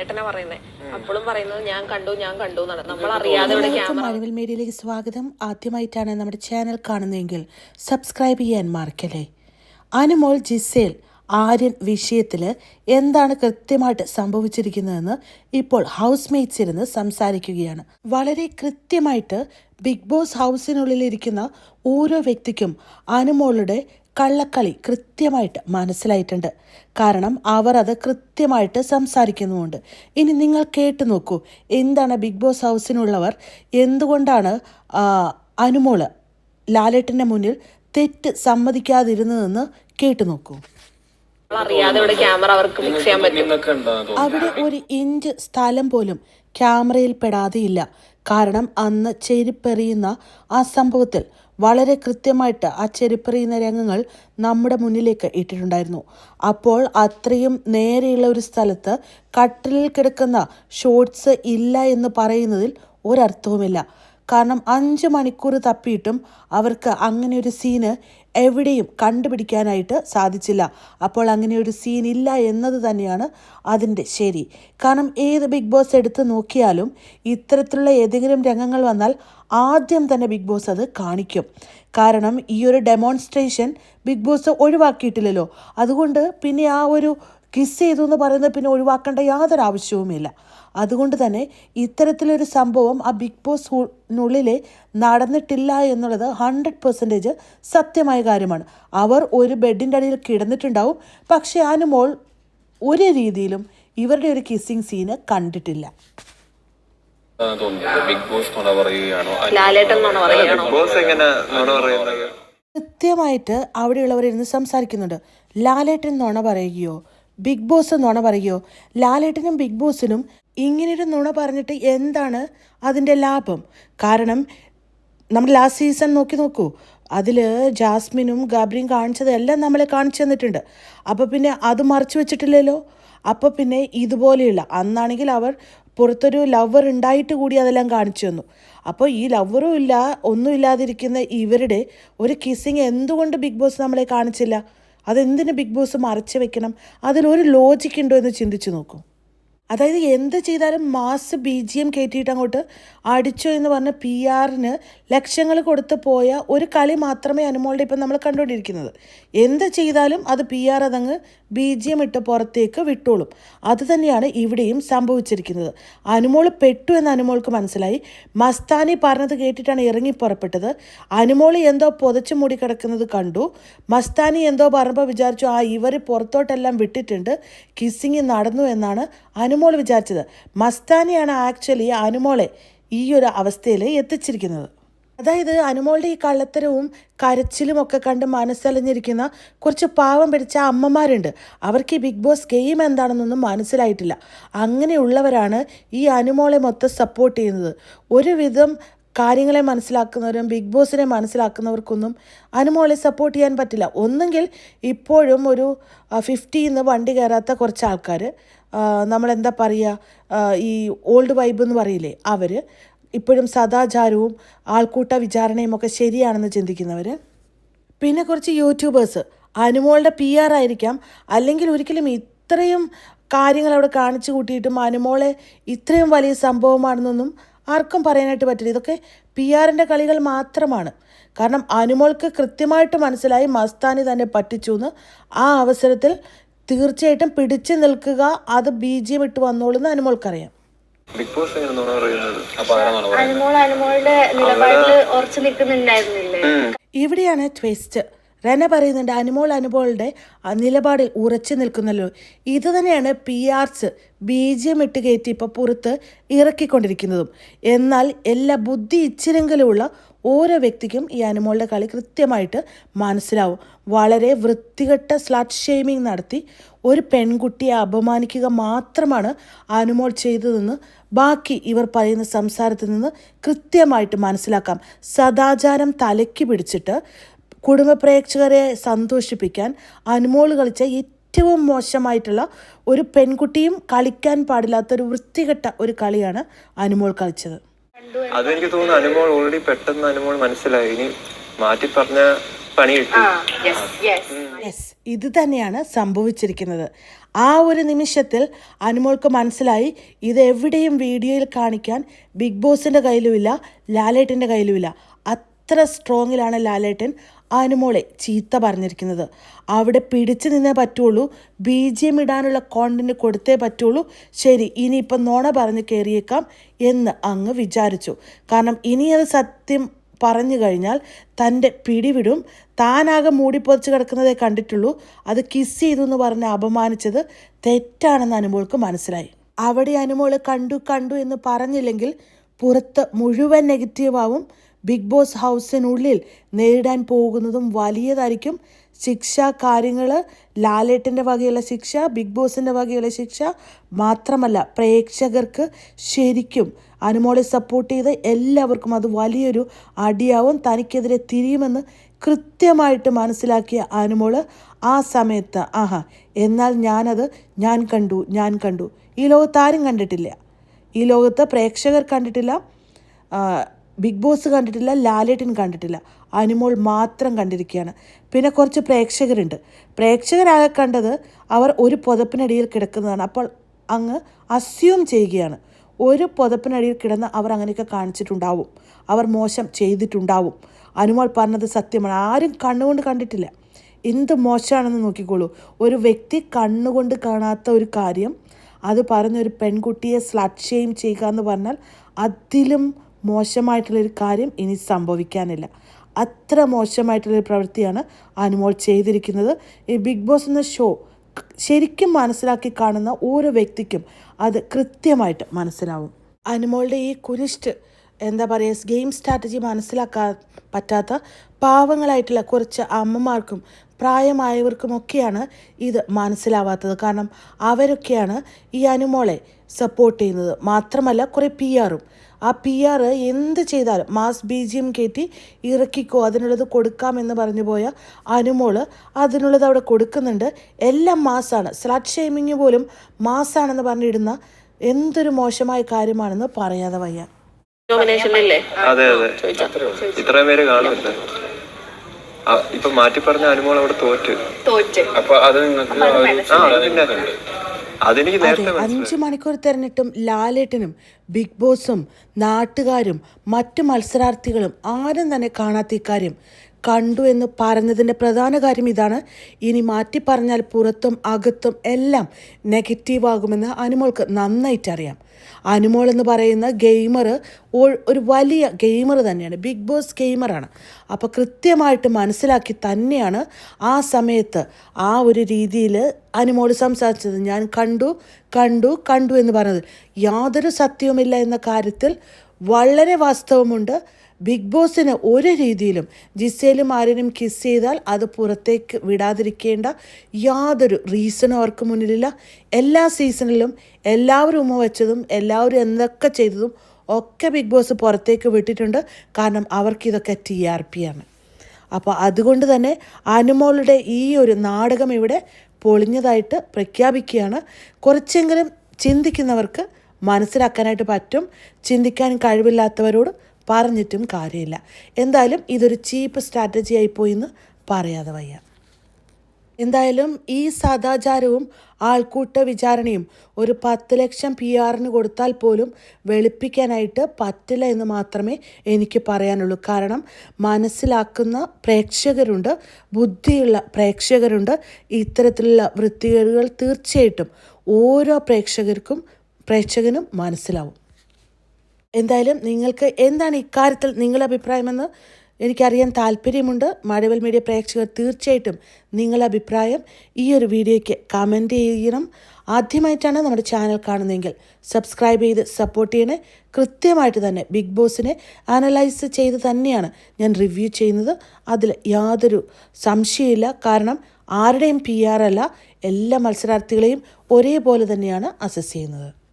ഏട്ടനെ പറയുന്നത് അപ്പോഴും പറയുന്നത് ഞാൻ കണ്ടു ഞാൻ കണ്ടു എന്നാണ്. നമ്മൾ അറിയാതെ ഇവിടെ ക്യാമറ മീഡിയയിലേക്ക് സ്വാഗതം. ആദ്യമായിട്ടാണ് നമ്മുടെ ചാനൽ കാണുന്നതെങ്കിൽ സബ്സ്ക്രൈബ് ചെയ്യാൻ മറക്കല്ലേ? അനുമോൾ ജിസേൽ ആര്യൻ വിഷയത്തിൽ എന്താണ് കൃത്യമായിട്ട് സംഭവിച്ചിരിക്കുന്നതെന്ന് ഇപ്പോൾ ഹൗസ് മേറ്റ്സ് ഇരുന്ന് സംസാരിക്കുകയാണ്. വളരെ കൃത്യമായിട്ട് ബിഗ് ബോസ് ഹൗസിനുള്ളിലിരിക്കുന്ന ഓരോ വ്യക്തിക്കും അനുമോളുടെ കള്ളക്കളി കൃത്യമായിട്ട് മനസ്സിലായിട്ടുണ്ട്. കാരണം അവർ അത് കൃത്യമായിട്ട് സംസാരിക്കുന്നുമുണ്ട്. ഇനി നിങ്ങൾ കേട്ടു നോക്കൂ എന്താണ് ബിഗ് ബോസ് ഹൗസിനുള്ളവർ എന്തുകൊണ്ടാണ് അനുമോൾ ലാലേട്ടന്റെ മുന്നിൽ തെറ്റ് സമ്മതിക്കാതിരുന്നതെന്ന് കേട്ടു നോക്കൂ. അവിടെ ഒരു ഇഞ്ച് സ്ഥലം പോലും ക്യാമറയിൽ പെടാതെയില്ല. കാരണം അന്ന് ചെരുപ്പെറിയുന്ന ആ സംഭവത്തിൽ വളരെ കൃത്യമായിട്ട് ആ ചെരുപ്പറിയുന്ന രംഗങ്ങൾ നമ്മുടെ മുന്നിലേക്ക് ഇട്ടിട്ടുണ്ടായിരുന്നു. അപ്പോൾ അത്രയും നേരെയുള്ള ഒരു സ്ഥലത്ത് കട്ടിലിൽ കിടക്കുന്ന ഷോർട്സ് ഇല്ല എന്ന് പറയുന്നതിൽ ഒരർത്ഥവുമില്ല. കാരണം അഞ്ച് മണിക്കൂർ തപ്പിയിട്ടും അവർക്ക് അങ്ങനെ ഒരു സീന് എവിടെയും കണ്ടുപിടിക്കാനായിട്ട് സാധിച്ചില്ല. അപ്പോൾ അങ്ങനെ ഒരു സീൻ ഇല്ല എന്നത് തന്നെയാണ് അതിന്റെ ശരി. കാരണം ഏത് ബിഗ് ബോസ് എടുത്ത് നോക്കിയാലും ഇത്തരത്തിലുള്ള ഏതെങ്കിലും രംഗങ്ങൾ വന്നാൽ ആദ്യം തന്നെ ബിഗ് ബോസ് അത് കാണിക്കും. കാരണം ഈ ഒരു ഡെമോൺസ്ട്രേഷൻ ബിഗ് ബോസ് ഒഴിവാക്കിയിട്ടില്ലല്ലോ. അതുകൊണ്ട് പിന്നെ ആ ഒരു കിസ് ചെയ്തു എന്ന് പറയുന്നത് പിന്നെ ഒഴിവാക്കേണ്ട യാതൊരു ആവശ്യവുമില്ല. അതുകൊണ്ട് തന്നെ ഇത്തരത്തിലൊരു സംഭവം ആ ബിഗ് ബോസിനുള്ളിൽ നടന്നിട്ടില്ല എന്നുള്ളത് ഹൺഡ്രഡ് പെർസെന്റേജ് സത്യമായ കാര്യമാണ്. അവർ ഒരു ബെഡിന്റെ അടിയിൽ കിടന്നിട്ടുണ്ടാവും. പക്ഷേ അനുമോൾ ഒരു രീതിയിലും ഇവരുടെ ഒരു കിസ്സിങ് സീന് കണ്ടിട്ടില്ല. ബിഗ് ബോസ് ബിഗ് എങ്ങനെ നുണ പറയുന്നത് കൃത്യമായിട്ട് അവിടെയുള്ളവരിന്ന് സംസാരിക്കുന്നുണ്ട്. ലാലേട്ടൻ നുണ പറയുകയോ ബിഗ് ബോസ് നുണ പറയോ? ലാലേട്ടനും ബിഗ് ബോസിനും ഇങ്ങനൊരു നുണ പറഞ്ഞിട്ട് എന്താണ് അതിന്റെ ലാഭം? കാരണം നമ്മൾ ലാസ്റ്റ് സീസൺ നോക്കി നോക്കൂ. അതിൽ ജാസ്മിനും ഗാബ്രിയും കാണിച്ചതെല്ലാം നമ്മളെ കാണിച്ചു തന്നിട്ടുണ്ട്. അപ്പോൾ പിന്നെ അത് മറച്ചു വെച്ചിട്ടില്ലല്ലോ? അപ്പോൾ പിന്നെ ഇതുപോലെയുള്ള അന്നാണെങ്കിൽ അവർ പുറത്തൊരു ലവർ ഉണ്ടായിട്ട് കൂടി അതെല്ലാം കാണിച്ചു തന്നു. അപ്പോൾ ഈ ലവറും ഇല്ല ഒന്നും ഇല്ലാതിരിക്കുന്ന ഇവരുടെ ഒരു കിസ്സിങ് എന്തുകൊണ്ട് ബിഗ് ബോസ് നമ്മളെ കാണിച്ചില്ല? അതെന്തിന് ബിഗ് ബോസ് മറച്ചു വെക്കണം? അതിലൊരു ലോജിക്ക് ഉണ്ടോ എന്ന് ചിന്തിച്ചു നോക്കൂ. അതായത് എന്ത് ചെയ്താലും മാസ് ബി ജി എം കയറ്റിയിട്ട് അങ്ങോട്ട് അടിച്ചു എന്ന് പറഞ്ഞ പി ആറിന് ലക്ഷങ്ങൾ കൊടുത്ത് പോയ ഒരു കളി മാത്രമേ അനുമോളുടെ ഇപ്പം നമ്മൾ കണ്ടുകൊണ്ടിരിക്കുന്നത്. എന്ത് ചെയ്താലും അത് പി ആർ അതങ്ങ് ബി ജി എം ഇട്ട് പുറത്തേക്ക് വിട്ടോളും. അത് തന്നെയാണ് ഇവിടെയും സംഭവിച്ചിരിക്കുന്നത്. അനുമോൾ പെട്ടു എന്ന് അനുമോൾക്ക് മനസ്സിലായി. മസ്താനി പറഞ്ഞത് കേട്ടിട്ടാണ് ഇറങ്ങി പുറപ്പെട്ടത്. അനുമോൾ എന്തോ പുതച്ചു മൂടി കിടക്കുന്നത് കണ്ടു. മസ്താനി എന്തോ പറഞ്ഞപ്പോൾ വിചാരിച്ചു ആ ഇവർ പുറത്തോട്ടെല്ലാം വിട്ടിട്ടുണ്ട്. കിസ്സിങ് നടന്നു എന്നാണ് അനുമോൾ വിചാരിച്ചത്. മസ്താനിയാണ് ആക്ച്വലി അനുമോളെ ഈ ഒരു അവസ്ഥയിൽ എത്തിച്ചിരിക്കുന്നത്. അതായത് അനുമോളുടെ ഈ കള്ളത്തരവും കരച്ചിലും ഒക്കെ കണ്ട് മനസ്സലിഞ്ഞിരിക്കുന്ന കുറച്ച് പാവം പിടിച്ച അമ്മമാരുണ്ട്. അവർക്ക് ഈ ബിഗ് ബോസ് ഗെയിം എന്താണെന്നൊന്നും മനസ്സിലായിട്ടില്ല. അങ്ങനെയുള്ളവരാണ് ഈ അനുമോളെ മൊത്തം സപ്പോർട്ട് ചെയ്യുന്നത്. ഒരുവിധം കാര്യങ്ങളെ മനസ്സിലാക്കുന്നവരും ബിഗ് ബോസിനെ മനസ്സിലാക്കുന്നവർക്കൊന്നും അനുമോളെ സപ്പോർട്ട് ചെയ്യാൻ പറ്റില്ല. ഒന്നെങ്കിൽ ഇപ്പോഴും ഒരു ഫിഫ്റ്റിന്ന് വണ്ടി കയറാത്ത കുറച്ച് ആൾക്കാർ നമ്മളെന്താ പറയുക ഈ ഓൾഡ് വൈബ് എന്ന് പറയില്ലേ അവർ ഇപ്പോഴും സദാചാരവും ആൾക്കൂട്ട വിചാരണയും ഒക്കെ ശരിയാണെന്ന് ചിന്തിക്കുന്നവർ പിന്നെ കുറച്ച് യൂട്യൂബേഴ്സ് അനുമോളുടെ പി ആർ ആയിരിക്കാം അല്ലെങ്കിൽ ഒരിക്കലും ഇത്രയും കാര്യങ്ങൾ അവിടെ കാണിച്ചു കൂട്ടിയിട്ടും അനുമോളെ ഇത്രയും വലിയ സംഭവമാണെന്നൊന്നും ആർക്കും പറയാനായിട്ട് പറ്റില്ല. ഇതൊക്കെ പി ആറിന്റെ കളികൾ മാത്രമാണ്. കാരണം അനുമോൾക്ക് കൃത്യമായിട്ട് മനസ്സിലായി മസ്താനി തന്നെ പറ്റിച്ചു എന്ന് ആ അവസരത്തിൽ തീർച്ചയായിട്ടും പിടിച്ചു നിൽക്കുക. അത് ബി ജി എം ഇട്ട് വന്നോളൂ എന്ന് അനുമോൾക്കറിയാം. ബിഗ് ബോസ് എങ്ങനെ പറയുന്നത്? അപ്പൊ ആരാ നുണ പറയുന്നത്? അനുമോൾ അനുമോളുടെ നിലപാടിൽ ഉറച്ചു നിൽക്കുന്നുണ്ടായിരുന്നില്ലേ? ഇവിടെയാണ് ട്വിസ്റ്റ് റെന പറയുന്നുണ്ട് അനുമോൾ അനുമോളുടെ ആ നിലപാടിൽ ഉറച്ചു നിൽക്കുന്നല്ലോ. ഇത് തന്നെയാണ് പി ആർസ് ബീജം ഇട്ട് കയറ്റി ഇപ്പോൾ പുറത്ത് ഇറക്കിക്കൊണ്ടിരിക്കുന്നതും. എന്നാൽ എല്ലാ ബുദ്ധി ഇച്ചിരെങ്കിലുമുള്ള ഓരോ വ്യക്തിക്കും ഈ അനുമോളുടെ കളി കൃത്യമായിട്ട് മനസ്സിലാവും. വളരെ വൃത്തികെട്ട സ്ലാറ്റ് ഷെയ്മിങ് നടത്തി ഒരു പെൺകുട്ടിയെ അപമാനിക്കുക മാത്രമാണ് അനുമോൾ ചെയ്തതെന്ന് ബാക്കി ഇവർ പറയുന്ന സംസാരത്തിൽ നിന്ന് കൃത്യമായിട്ട് മനസ്സിലാക്കാം. സദാചാരം തലയ്ക്ക് പിടിച്ചിട്ട് കുടുംബ പ്രേക്ഷകരെ സന്തോഷിപ്പിക്കാൻ അനുമോൾ കളിച്ച ഏറ്റവും മോശമായിട്ടുള്ള ഒരു പെൺകുട്ടിയും കളിക്കാൻ പാടില്ലാത്ത ഒരു വൃത്തികെട്ട ഒരു കളിയാണ് അനുമോൾ കളിച്ചത്. അതെനിക്ക് തോന്നുന്നു അനുമോൾ ഓൾറെഡി പെട്ടെന്ന് അനുമോൾ മനസ്സിലായി. ഇനി മാറ്റി പറഞ്ഞ പണി ഇത് തന്നെയാണ് സംഭവിച്ചിരിക്കുന്നത്. ആ ഒരു നിമിഷത്തിൽ അനുമോൾക്ക് മനസ്സിലായി ഇത് എവിടെയും വീഡിയോയിൽ കാണിക്കാൻ ബിഗ് ബോസിന്റെ കയ്യിലുമില്ല ലാലേട്ടന്റെ കയ്യിലുമില്ല. അത്ര സ്ട്രോങ്ങിലാണ് ലാലേട്ടൻ അനുമോളെ ചീത്ത പറഞ്ഞിരിക്കുന്നത്. അവിടെ പിടിച്ചു നിന്നേ പറ്റുള്ളൂ ബി ജി എം ഇടാനുള്ള കോണ്ടന്റ് കൊടുത്തേ പറ്റുള്ളൂ. ശരി ഇനിയിപ്പം നോണ പറഞ്ഞ് കയറിയേക്കാം എന്ന് അങ്ങ് വിചാരിച്ചു. കാരണം ഇനി അത് സത്യം പറഞ്ഞു കഴിഞ്ഞാൽ തന്റെ പിടിവിടും. താനാകെ മൂടിപ്പൊതിച്ച് കിടക്കുന്നതേ കണ്ടിട്ടുള്ളൂ. അത് കിസ് ചെയ്തു എന്ന് പറഞ്ഞ് അപമാനിച്ചത് തെറ്റാണെന്ന് അനുമോൾക്ക് മനസ്സിലായി. അവിടെ അനുമോൾ കണ്ടു കണ്ടു എന്ന് പറഞ്ഞില്ലെങ്കിൽ പുറത്ത് മുഴുവൻ നെഗറ്റീവാവും. ബിഗ് ബോസ് ഹൗസിനുള്ളിൽ നേരിടാൻ പോകുന്നതും വലിയതായിരിക്കും ശിക്ഷ കാര്യങ്ങൾ. ലാലേട്ടന്റെ വകയുള്ള ശിക്ഷ ബിഗ് ബോസിന്റെ വകയുള്ള ശിക്ഷ മാത്രമല്ല പ്രേക്ഷകർക്ക് ശരിക്കും അനുമോളെ സപ്പോർട്ട് ചെയ്ത് എല്ലാവർക്കും അത് വലിയൊരു അടിയാവും. തനിക്കെതിരെ തിരിയുമെന്ന് കൃത്യമായിട്ട് മനസ്സിലാക്കിയ അനുമോൾ ആ സമയത്ത് ആഹാ എന്നാൽ ഞാനത് ഞാൻ കണ്ടു ഞാൻ കണ്ടു. ഈ ലോകത്ത് ആരും കണ്ടിട്ടില്ല. ഈ ലോകത്ത് പ്രേക്ഷകർ കണ്ടിട്ടില്ല. ബിഗ് ബോസ് കണ്ടിട്ടില്ല ലാലേട്ടൻ കണ്ടിട്ടില്ല. അനുമോൾ മാത്രം കണ്ടിരിക്കുകയാണ്. പിന്നെ കുറച്ച് പ്രേക്ഷകരുണ്ട്. പ്രേക്ഷകരാകെ കണ്ടത് അവർ ഒരു പുതപ്പിനടിയിൽ കിടക്കുന്നതാണ്. അപ്പോൾ അങ്ങ് അസ്യൂം ചെയ്യുകയാണ്. ഒരു പുതപ്പിനടിയിൽ കിടന്ന് അവർ അങ്ങനെയൊക്കെ കാണിച്ചിട്ടുണ്ടാവും. അവർ മോശം ചെയ്തിട്ടുണ്ടാവും. അനുമോൾ പറഞ്ഞത് സത്യമാണ്. ആരും കണ്ണുകൊണ്ട് കണ്ടിട്ടില്ല. എന്ത് മോശമാണെന്ന് നോക്കിക്കോളൂ. ഒരു വ്യക്തി കണ്ണുകൊണ്ട് കാണാത്ത ഒരു കാര്യം അത് പറഞ്ഞൊരു പെൺകുട്ടിയെ സ്ലട്ട് ഷെയിം ചെയ്യുക എന്ന് പറഞ്ഞാൽ അതിലും മോശമായിട്ടുള്ളൊരു കാര്യം ഇനി സംഭവിക്കാനില്ല. അത്ര മോശമായിട്ടുള്ളൊരു പ്രവൃത്തിയാണ് അനുമോൾ ചെയ്തിരിക്കുന്നത്. ഈ ബിഗ് ബോസ് എന്ന ഷോ ശരിക്കും മനസ്സിലാക്കി കാണുന്ന ഓരോ വ്യക്തിക്കും അത് കൃത്യമായിട്ട് മനസ്സിലാവും. അനുമോളുടെ ഈ കുനിഷ്ട് എന്താ പറയുക ഗെയിം സ്ട്രാറ്റജി മനസ്സിലാക്കാൻ പറ്റാത്ത പാവങ്ങളായിട്ടുള്ള കുറച്ച് അമ്മമാർക്കും പ്രായമായവർക്കുമൊക്കെയാണ് ഇത് മനസ്സിലാവാത്തത്. കാരണം അവരൊക്കെയാണ് ഈ അനുമോളെ സപ്പോർട്ട് ചെയ്യുന്നത്. മാത്രമല്ല കുറേ പി ആറും ആ പി ആർ എന്ത് ചെയ്താലും മാസ് ബി ജി എം കയറ്റി ഇറക്കിക്കോ അതിനുള്ളത് കൊടുക്കാമെന്ന് പറഞ്ഞു പോയ അനുമോൾ അതിനുള്ളത് അവിടെ കൊടുക്കുന്നുണ്ട്. എല്ലാം മാസാണ്. സ്ലാറ്റ് ഷെയ്മിങ് പോലും മാസാണെന്ന് പറഞ്ഞിടുന്ന എന്തൊരു മോശമായ കാര്യമാണെന്ന് പറയാതെ വയ്യ. നോമിനേഷനിലല്ലേ അതെ അതെ. ഇത്രയും പേര് കാണുമല്ലേ ആ, ഇപ്പൊ മാറ്റി പറഞ്ഞ അനുമോൾ അവിടെ തോറ്റ്. തോറ്റ്. അപ്പൊ അത് നിങ്ങൾക്ക് ആ പിന്നെ അഞ്ച് മണിക്കൂർ തെരഞ്ഞിട്ടും ലാലേട്ടനും ബിഗ് ബോസും നാട്ടുകാരും മറ്റു മത്സരാർത്ഥികളും ആരും തന്നെ കാണാത്ത ഇക്കാര്യം കണ്ടു എന്ന് പറഞ്ഞതിന്റെ പ്രധാന കാര്യം ഇതാണ്. ഇനി മാറ്റി പറഞ്ഞാൽ പുറത്തും അകത്തും എല്ലാം നെഗറ്റീവ് ആകുമെന്ന് അനുമോൾക്ക് നന്നായിട്ട് അറിയാം. അനുമോൾ എന്ന് പറയുന്ന ഗെയിമർ ഒരു വലിയ ഗെയിമർ തന്നെയാണ്. ബിഗ് ബോസ് ഗെയിമറാണ് അപ്പോൾ കൃത്യമായിട്ട് മനസ്സിലാക്കി തന്നെയാണ് ആ സമയത്ത് ആ ഒരു രീതിയിൽ അനുമോൾ സംസാരിച്ചത്. ഞാൻ കണ്ടു കണ്ടു കണ്ടു എന്ന് പറഞ്ഞത്. യാതൊരു സത്യവുമില്ല എന്ന കാര്യത്തിൽ വളരെ വാസ്തവമുണ്ട്. ബിഗ് ബോസിന് ഒരു രീതിയിലും ജിസേലും ആരനും കിസ് ചെയ്താൽ അത് പുറത്തേക്ക് വിടാതിരിക്കേണ്ട യാതൊരു റീസണും അവർക്ക് മുന്നിലില്ല. എല്ലാ സീസണിലും എല്ലാവരും ഉമ്മ വെച്ചതും എല്ലാവരും എന്തൊക്കെ ചെയ്തതും ഒക്കെ ബിഗ് ബോസ് പുറത്തേക്ക് വിട്ടിട്ടുണ്ട്. കാരണം അവർക്കിതൊക്കെ ടി ആർ പി ആണ്. അപ്പോൾ അതുകൊണ്ട് തന്നെ അനുമോളുടെ ഈ ഒരു നാടകം ഇവിടെ പൊളിഞ്ഞതായിട്ട് പ്രഖ്യാപിക്കുകയാണ്. കുറച്ചെങ്കിലും ചിന്തിക്കുന്നവർക്ക് മനസ്സിലാക്കാനായിട്ട് പറ്റും. ചിന്തിക്കാൻ കഴിവില്ലാത്തവരോട് പറഞ്ഞിട്ടും കാര്യമില്ല. എന്തായാലും ഇതൊരു ചീപ്പ് സ്ട്രാറ്റജി ആയിപ്പോയി എന്ന് പറയാതെ വയ്യ. എന്തായാലും ഈ സദാചാരവും ആൾക്കൂട്ട വിചാരണയും ഒരു പത്ത് ലക്ഷം പി ആറിന് കൊടുത്താൽ പോലും വെളുപ്പിക്കാനായിട്ട് പറ്റില്ല എന്ന് മാത്രമേ എനിക്ക് പറയാനുള്ളൂ. കാരണം മനസ്സിലാക്കുന്ന പ്രേക്ഷകരുണ്ട് ബുദ്ധിയുള്ള പ്രേക്ഷകരുണ്ട് ഇത്തരത്തിലുള്ള വൃത്തികേടുകൾ തീർച്ചയായിട്ടും ഓരോ പ്രേക്ഷകർക്കും പ്രേക്ഷകനും മനസ്സിലാവും. എന്തായാലും നിങ്ങൾക്ക് എന്താണ് ഇക്കാര്യത്തിൽ നിങ്ങളുടെ അഭിപ്രായമെന്ന് എനിക്കറിയാൻ താല്പര്യമുണ്ട്. മഴവൽ മീഡിയ പ്രേക്ഷകർ തീർച്ചയായിട്ടും നിങ്ങളുടെ അഭിപ്രായം ഈ ഒരു വീഡിയോയ്ക്ക് കമന്റ് ചെയ്യണം. ആദ്യമായിട്ടാണ് നമ്മുടെ ചാനൽ കാണുന്നതെങ്കിൽ സബ്സ്ക്രൈബ് ചെയ്ത് സപ്പോർട്ട് ചെയ്യണേ. കൃത്യമായിട്ട് തന്നെ ബിഗ് ബോസിനെ അനലൈസ് ചെയ്ത് തന്നെയാണ് ഞാൻ റിവ്യൂ ചെയ്യുന്നത്. അതിൽ യാതൊരു സംശയമില്ല കാരണം ആരുടെയും പി ആർ അല്ല എല്ലാ മത്സരാർത്ഥികളെയും ഒരേപോലെ തന്നെയാണ് അസസ് ചെയ്യുന്നത്.